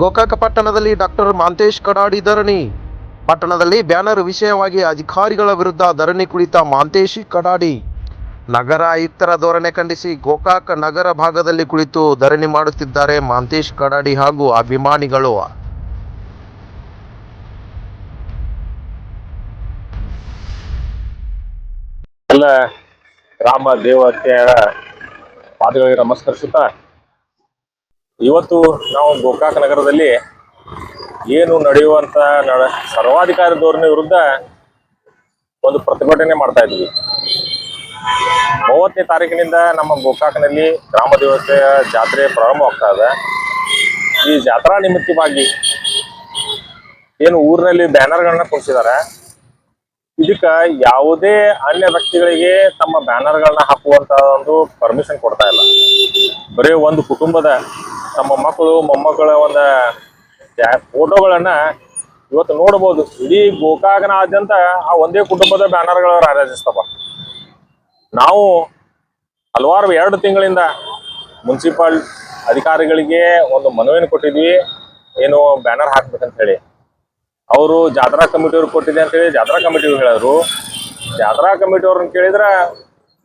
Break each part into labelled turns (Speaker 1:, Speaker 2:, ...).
Speaker 1: ಗೋಕಾಕ ಪಟ್ಟಣದಲ್ಲಿ ಡಾಕ್ಟರ್ ಮಾಂತೇಶ್ ಕಡಾಡಿ ಧರಣಿ. ಪಟ್ಟಣದಲ್ಲಿ ಬ್ಯಾನರ್ ವಿಷಯವಾಗಿ ಅಧಿಕಾರಿಗಳ ವಿರುದ್ಧ ಧರಣಿ ಕುಳಿತ ಮಾಂತೇಶ್ ಕಡಾಡಿ. ನಗರ ಆಯುಕ್ತರ ಧೋರಣೆ ಖಂಡಿಸಿ ಗೋಕಾಕ ನಗರ ಭಾಗದಲ್ಲಿ ಕುಳಿತು ಧರಣಿ ಮಾಡುತ್ತಿದ್ದಾರೆ ಮಾಂತೇಶ್ ಕಡಾಡಿ ಹಾಗೂ ಅಭಿಮಾನಿಗಳು.
Speaker 2: ಎಲ್ಲ ರಾಮ ದೇವತೆಯ ಪಾದಗಳಿಗೆ ನಮಸ್ಕರಿಸುತ್ತಾ ಇವತ್ತು ನಾವು ಗೋಕಾಕ ನಗರದಲ್ಲಿ ಏನು ನಡೆಯುವಂತ ನಡ ಸರ್ವಾಧಿಕಾರಿ ಧೋರಣೆ ವಿರುದ್ಧ ಒಂದು ಪ್ರತಿಭಟನೆ ಮಾಡ್ತಾ ಇದ್ವಿ. ಮೂವತ್ತನೇ ತಾರೀಕಿನಿಂದ ನಮ್ಮ ಗೋಕಾಕ್ನಲ್ಲಿ ಗ್ರಾಮ ದೇವತೆಯ ಜಾತ್ರೆ ಪ್ರಾರಂಭವಾಗ್ತಾ ಇದೆ. ಈ ಜಾತ್ರಾ ನಿಮಿತ್ತವಾಗಿ ಏನು ಊರಿನಲ್ಲಿ ಬ್ಯಾನರ್ಗಳನ್ನ ಕೊಡಿಸಿದ್ದಾರೆ ಇದಕ್ಕ ಯಾವುದೇ ಅನ್ಯ ವ್ಯಕ್ತಿಗಳಿಗೆ ತಮ್ಮ ಬ್ಯಾನರ್ಗಳನ್ನ ಹಾಕುವಂತ ಒಂದು ಪರ್ಮಿಷನ್ ಕೊಡ್ತಾ ಇಲ್ಲ. ಬರೀ ಒಂದು ಕುಟುಂಬದ ತಮ್ಮ ಮಕ್ಕಳು, ಮೊಮ್ಮಕ್ಕಳ ಒಂದು ಫೋಟೋಗಳನ್ನ ಇವತ್ತು ನೋಡಬಹುದು ಇಡೀ ಗೋಕಾಕನಾದ್ಯಂತ ಆ ಒಂದೇ ಕುಟುಂಬದ ಬ್ಯಾನರ್ಗಳು ರಾರಾಜಿಸ್ತವ. ನಾವು ಹಲವಾರು ಎರಡು ತಿಂಗಳಿಂದ ಮುನ್ಸಿಪಾಲ್ ಅಧಿಕಾರಿಗಳಿಗೆ ಒಂದು ಮನವಿಯನ್ನು ಕೊಟ್ಟಿದ್ವಿ. ಏನು ಬ್ಯಾನರ್ ಹಾಕ್ಬೇಕಂತ ಹೇಳಿ. ಅವರು ಜಾತ್ರಾ ಕಮಿಟಿಯವ್ರು ಕೊಟ್ಟಿದೆ ಅಂತ ಹೇಳಿ ಜಾತ್ರಾ ಕಮಿಟಿಯವ್ರು ಹೇಳಿದ್ರು. ಜಾತ್ರಾ ಕಮಿಟಿಯವ್ರನ್ನ ಕೇಳಿದ್ರ,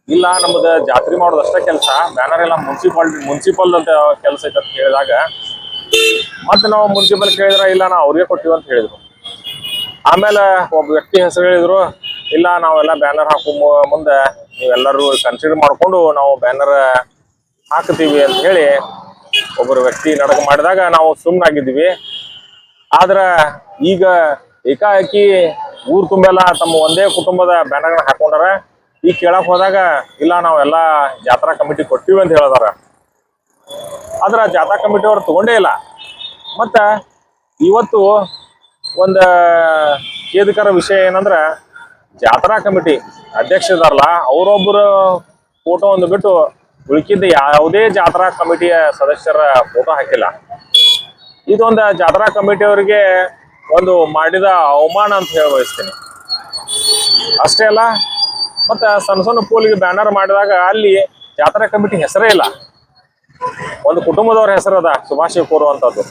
Speaker 2: ಇಲ್ಲ, ನಮ್ದು ಜಾತ್ರೆ ಮಾಡೋದು ಅಷ್ಟೇ ಕೆಲಸ. ಬ್ಯಾನರ್ ಎಲ್ಲ ಮುನ್ಸಿಪಾಲ್ ಮುನ್ಸಿಪಲ್ ಅಂತ ಕೆಲಸ ಐತೆ ಅಂತ ಹೇಳಿದಾಗ ಮತ್ತೆ ನಾವು ಮುನ್ಸಿಪಲ್ ಕೇಳಿದ್ರ, ಇಲ್ಲ ನಾವು ಅವ್ರಿಗೆ ಕೊಟ್ಟಿವಿ ಅಂತ ಹೇಳಿದ್ರು. ಆಮೇಲೆ ಒಬ್ಬ ವ್ಯಕ್ತಿ ಹೆಸರು ಹೇಳಿದ್ರು, ಇಲ್ಲ, ನಾವೆಲ್ಲ ಬ್ಯಾನರ್ ಹಾಕೋ ಮುಂದೆ ನೀವೆಲ್ಲರೂ ಕನ್ಸಿಡರ್ ಮಾಡ್ಕೊಂಡು ನಾವು ಬ್ಯಾನರ್ ಹಾಕ್ತೀವಿ ಅಂತ ಹೇಳಿ ಒಬ್ಬರು ವ್ಯಕ್ತಿ ನಡಕ ಮಾಡಿದಾಗ ನಾವು ಸುಮ್ಮನಾಗಿದ್ವಿ ಆದ್ರ ಈಗ ಏಕಾಏಕಿ ಊರ್ ತುಂಬೆಲ್ಲ ತಮ್ಮ ಒಂದೇ ಕುಟುಂಬದ ಬ್ಯಾನರ್ಗಳನ್ನ ಹಾಕೊಂಡಾರ, ಈ ಕೇಳಕ್ ಹೋದಾಗ, ಇಲ್ಲ ನಾವೆಲ್ಲ ಜಾತ್ರಾ ಕಮಿಟಿ ಕೊಟ್ಟಿವಿ ಅಂತ ಹೇಳಿದಾರ. ಆದ್ರ ಜಾತ್ರಾ ಕಮಿಟಿ ಅವ್ರು ತಗೊಂಡೇ ಇಲ್ಲ. ಮತ್ತ ಇವತ್ತು ಒಂದ ಖೇದಕರ ವಿಷಯ ಏನಂದ್ರ, ಜಾತ್ರಾ ಕಮಿಟಿ ಅಧ್ಯಕ್ಷ ಇದಾರಲ್ಲ ಅವರೊಬ್ಬರು ಫೋಟೋ ಒಂದು ಬಿಟ್ಟು ಉಳ್ಕಿದ್ದ ಯಾವುದೇ ಜಾತ್ರಾ ಕಮಿಟಿಯ ಸದಸ್ಯರ ಫೋಟೋ ಹಾಕಿಲ್ಲ. ಇದೊಂದು ಜಾತ್ರಾ ಕಮಿಟಿಯವರಿಗೆ ಒಂದು ಮಾಡಿದ ಅವಮಾನ ಅಂತ ಹೇಳಿ ಬಯಸ್ತೀನಿ. ಅಷ್ಟೇ ಅಲ್ಲ, ಮತ್ತೆ ಸಣ್ಣ ಸಣ್ಣ ಪೂಲಿಗೆ ಬ್ಯಾನರ್ ಮಾಡಿದಾಗ ಅಲ್ಲಿ ಜಾತ್ರಾ ಕಮಿಟಿ ಹೆಸರೇ ಇಲ್ಲ. ಒಂದು ಕುಟುಂಬದವ್ರ ಹೆಸರದ ಶುಭಾಶಯ ಕೋರುವಂಥದ್ದು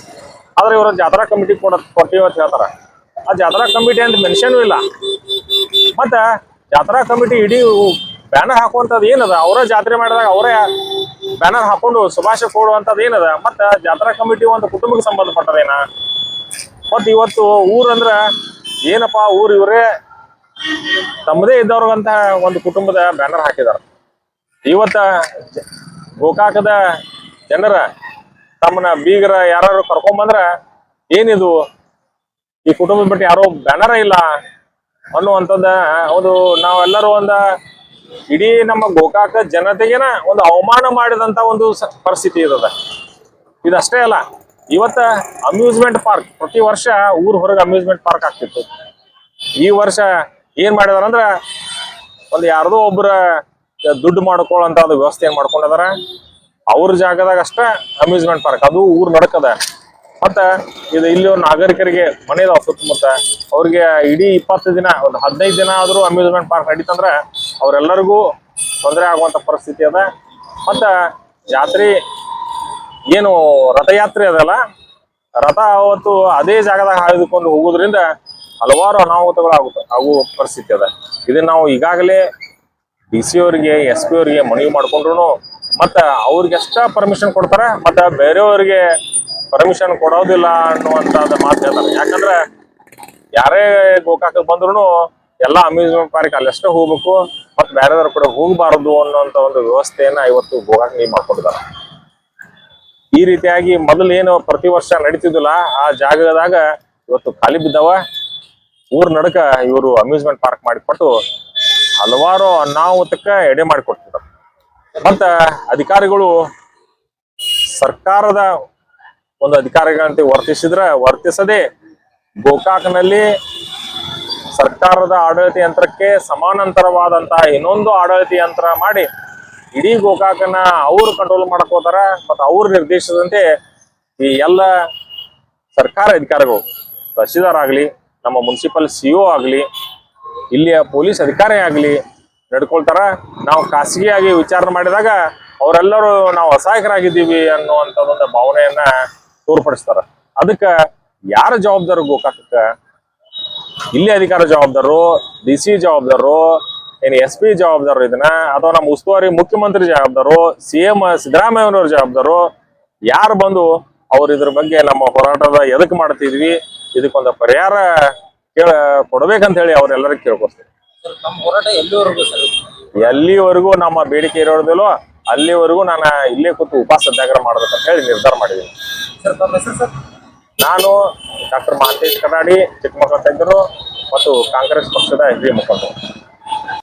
Speaker 2: ಆದ್ರೆ ಇವರು ಜಾತ್ರಾ ಕಮಿಟಿ ಕೊಡ, ಕೊಡ್ತೀವಿ ಅಂತ ಹೇಳ್ತಾರೆ. ಆ ಜಾತ್ರಾ ಕಮಿಟಿ ಅಂತ ಮೆನ್ಷನ್ ಇಲ್ಲ. ಮತ್ತು ಜಾತ್ರಾ ಕಮಿಟಿ ಇಡೀ ಬ್ಯಾನರ್ ಹಾಕುವಂಥದ್ದು ಏನದ? ಅವರ ಜಾತ್ರೆ ಮಾಡಿದಾಗ ಅವರೇ ಬ್ಯಾನರ್ ಹಾಕೊಂಡು ಶುಭಾಶಯ ಕೊಡುವಂಥದ್ದು ಏನದ? ಮತ್ತ ಜಾತ್ರಾ ಕಮಿಟಿ ಒಂದು ಕುಟುಂಬಕ್ಕೆ ಸಂಬಂಧಪಟ್ಟದೇನ? ಮತ್ತು ಇವತ್ತು ಊರಂದ್ರ ಏನಪ್ಪಾ ಊರು ಇವರೇ ತಮ್ಮದೇ ಇದ್ದವ್ರಿಗಂತ ಒಂದು ಕುಟುಂಬದ ಬ್ಯಾನರ್ ಹಾಕಿದಾರ. ಇವತ್ತ ಗೋಕಾಕದ ಜನರ ತಮ್ಮನ ಬೀಗರ ಯಾರು ಕರ್ಕೊಂಬಂದ್ರ ಏನಿದು? ಈ ಕುಟುಂಬದ ಬಿಟ್ಟು ಯಾರೋ ಬ್ಯಾನರ ಇಲ್ಲ ಅನ್ನುವಂಥದ್ದ ಒಂದು ನಾವೆಲ್ಲರೂ ಒಂದ ಇಡೀ ನಮ್ಮ ಗೋಕಾಕ ಜನತೆಗೆನ ಒಂದು ಅವಮಾನ ಮಾಡಿದಂತ ಒಂದು ಪರಿಸ್ಥಿತಿ ಇರದ ಇದಷ್ಟೇ ಅಲ್ಲ, ಇವತ್ತ ಅಮ್ಯೂಸ್ಮೆಂಟ್ ಪಾರ್ಕ್ ಪ್ರತಿ ವರ್ಷ ಊರ್ ಹೊರಗೆ ಅಮ್ಯೂಸ್ಮೆಂಟ್ ಪಾರ್ಕ್ ಆಗ್ತಿತ್ತು. ಈ ವರ್ಷ ಏನ್ ಮಾಡಿದಾರ ಅಂದ್ರ, ಒಂದು ಯಾರ್ದೋ ಒಬ್ಬರ ದುಡ್ಡು ಮಾಡ್ಕೊಳ್ಳೋಂತ ಒಂದು ವ್ಯವಸ್ಥೆ ಏನ್ ಮಾಡ್ಕೊಂಡಿದಾರ, ಅವ್ರ ಜಾಗದಾಗ ಅಷ್ಟ ಅಮ್ಯೂಸ್ಮೆಂಟ್ ಪಾರ್ಕ್ ಅದು ಊರ್ ನಡಕದ. ಮತ್ತ ಇದು ಇಲ್ಲಿ ನಾಗರಿಕರಿಗೆ ಮನೆ ಇದಾವ ಸುತ್ತಮುತ್ತ, ಅವ್ರಿಗೆ ಇಡೀ ಇಪ್ಪತ್ತು ದಿನ, ಒಂದು ಹದಿನೈದು ದಿನ ಆದ್ರೂ ಅಮ್ಯೂಸ್ಮೆಂಟ್ ಪಾರ್ಕ್ ನಡೀತಂದ್ರ ಅವ್ರೆಲ್ಲರಿಗೂ ತೊಂದರೆ ಆಗುವಂತ ಪರಿಸ್ಥಿತಿ ಅದ. ಮತ್ತು ಜಾತ್ರೆ ಏನು ರಥಯಾತ್ರೆ ಅದಲ್ಲ, ರಥ ಅವತ್ತು ಅದೇ ಜಾಗದಾಗ ಹಾಯ್ದುಕೊಂಡು ಹೋಗೋದ್ರಿಂದ ಹಲವಾರು ಅನಾಹುತಗಳು ಆಗುತ್ತೆ ಆಗುವ ಪರಿಸ್ಥಿತಿ ಅದ. ಇದನ್ನ ನಾವು ಈಗಾಗಲೇ ಡಿ ಸಿ ಅವರಿಗೆ, ಎಸ್ ಪಿ ಅವರಿಗೆ ಮನವಿ ಮಾಡಿಕೊಂಡ್ರು ಮತ್ತು ಅವ್ರಿಗೆ ಎಷ್ಟ ಪರ್ಮಿಷನ್ ಕೊಡ್ತಾರೆ, ಮತ್ತು ಬೇರೆಯವರಿಗೆ ಪರ್ಮಿಷನ್ ಕೊಡೋದಿಲ್ಲ ಅನ್ನುವಂಥದ್ದು ಮಾತು ಹೇಳ್ತಾರೆ. ಯಾಕಂದ್ರೆ ಯಾರೇ ಗೋಕಾಕ ಬಂದ್ರು ಎಲ್ಲ ಅಮ್ಯೂಸ್ಮೆಂಟ್ ಪಾರ್ಕ್ ಅಲ್ಲಷ್ಟೇ ಹೋಗ್ಬೇಕು ಬೇರೆದವ್ರ ಕೂಡ ಹೋಗಬಾರದು ಅನ್ನೋಂತ ಒಂದು ವ್ಯವಸ್ಥೆಯನ್ನ ಇವತ್ತು ಗೋಕಾಕ್ ಮಾಡ್ಕೊಂಡಿದ್ದಾರೆ. ಈ ರೀತಿಯಾಗಿ ಮೊದಲು ಏನು ಪ್ರತಿ ವರ್ಷ ನಡೀತಿದ್ದಿಲ್ಲ, ಆ ಜಾಗದಾಗ ಇವತ್ತು ಖಾಲಿ ಬಿದ್ದಾವ. ಊರ್ ನಡಕ ಇವರು ಅಮ್ಯೂಸ್ಮೆಂಟ್ ಪಾರ್ಕ್ ಮಾಡಿಕೊಟ್ಟು ಹಲವಾರು ಅನಾಹುತಕ್ಕ ಎಡೆ ಮಾಡಿಕೊಡ್ತಿದ್ರು ಮತ್ತ ಅಧಿಕಾರಿಗಳು ಸರ್ಕಾರದ ಒಂದು ಅಧಿಕಾರಿಗಳಂತೆ ವರ್ತಿಸಿದ್ರ ವರ್ತಿಸದೆ ಗೋಕಾಕ್ನಲ್ಲಿ ಸರ್ಕಾರದ ಆಡಳಿತ ಯಂತ್ರಕ್ಕೆ ಸಮಾನಾಂತರವಾದಂತಹ ಇನ್ನೊಂದು ಆಡಳಿತ ಯಂತ್ರ ಮಾಡಿ ಇಡೀ ಗೋಕಾಕನ ಅವ್ರು ಕಂಟ್ರೋಲ್ ಮಾಡಕ್ ಹೋತಾರ ಮತ್ತು ಅವ್ರ ನಿರ್ದೇಶದಂತೆ ಈ ಎಲ್ಲ ಸರ್ಕಾರ ಅಧಿಕಾರಿಗಳು, ತಹಶೀಲ್ದಾರ್ ಆಗ್ಲಿ, ನಮ್ಮ ಮುನ್ಸಿಪಲ್ ಸಿಒ ಆಗ್ಲಿ, ಇಲ್ಲಿಯ ಪೊಲೀಸ್ ಅಧಿಕಾರಿ ಆಗ್ಲಿ ನಡ್ಕೊಳ್ತಾರ. ನಾವು ಖಾಸಗಿಯಾಗಿ ವಿಚಾರಣೆ ಮಾಡಿದಾಗ ಅವರೆಲ್ಲರೂ ನಾವು ಅಸಹಾಯಕರಾಗಿದ್ದೀವಿ ಒಂದು ಭಾವನೆಯನ್ನ ತೋರ್ಪಡಿಸ್ತಾರ. ಅದಕ್ಕ ಯಾರ ಜವಾಬ್ದಾರಿ ಗೋಕಾಕಕ್ಕ? ಇಲ್ಲಿ ಅಧಿಕಾರ ಜವಾಬ್ದಾರರು ಡಿ ಸಿ ಜವಾಬ್ದಾರರು ಏನು ಎಸ್ ಪಿ ಜವಾಬ್ದಾರು ಇದನ್ನ ಅಥವಾ ನಮ್ಮ ಉಸ್ತುವಾರಿ ಮುಖ್ಯಮಂತ್ರಿ ಜವಾಬ್ದಾರು ಸಿ ಎಂ ಸಿದ್ದರಾಮಯ್ಯನವ್ರ ಜವಾಬ್ದಾರು ಯಾರು ಬಂದು ಅವ್ರ ಇದ್ರ ಬಗ್ಗೆ ನಮ್ಮ ಹೋರಾಟದ ಎದಕ್ ಮಾಡ್ತಿದ್ವಿ ಇದಕ್ಕೊಂದು ಪರಿಹಾರ ಕೇಳ ಕೊಡ್ಬೇಕಂತ ಹೇಳಿ ಅವ್ರೆಲ್ಲರಿಗೂ ಕೇಳ್ಕೊಡ್ತೀವಿ
Speaker 3: ಎಲ್ಲಿವರೆಗೂ
Speaker 2: ನಮ್ಮ ಬೇಡಿಕೆ ಇರೋದಿಲ್ಲೋ ಅಲ್ಲಿವರೆಗೂ ನಾನು ಇಲ್ಲೇ ಕೂತು ಉಪವಾಸ ಸತ್ಯಾಗ್ರಹ ಮಾಡ್ಬೇಕಂತ ಹೇಳಿ ನಿರ್ಧಾರ ಮಾಡಿದ್ದೀನಿ. ನಾನು ಡಾಕ್ಟರ್ ಮಹಾಂತೇಶ್ ಕರಾಡಿ ಚಿಕ್ಕಮಗಳೂರು ತಜ್ಞರು ಮತ್ತು ಕಾಂಗ್ರೆಸ್ ಪಕ್ಷದ ಹಿರಿಯ ಮುಖಂಡರು.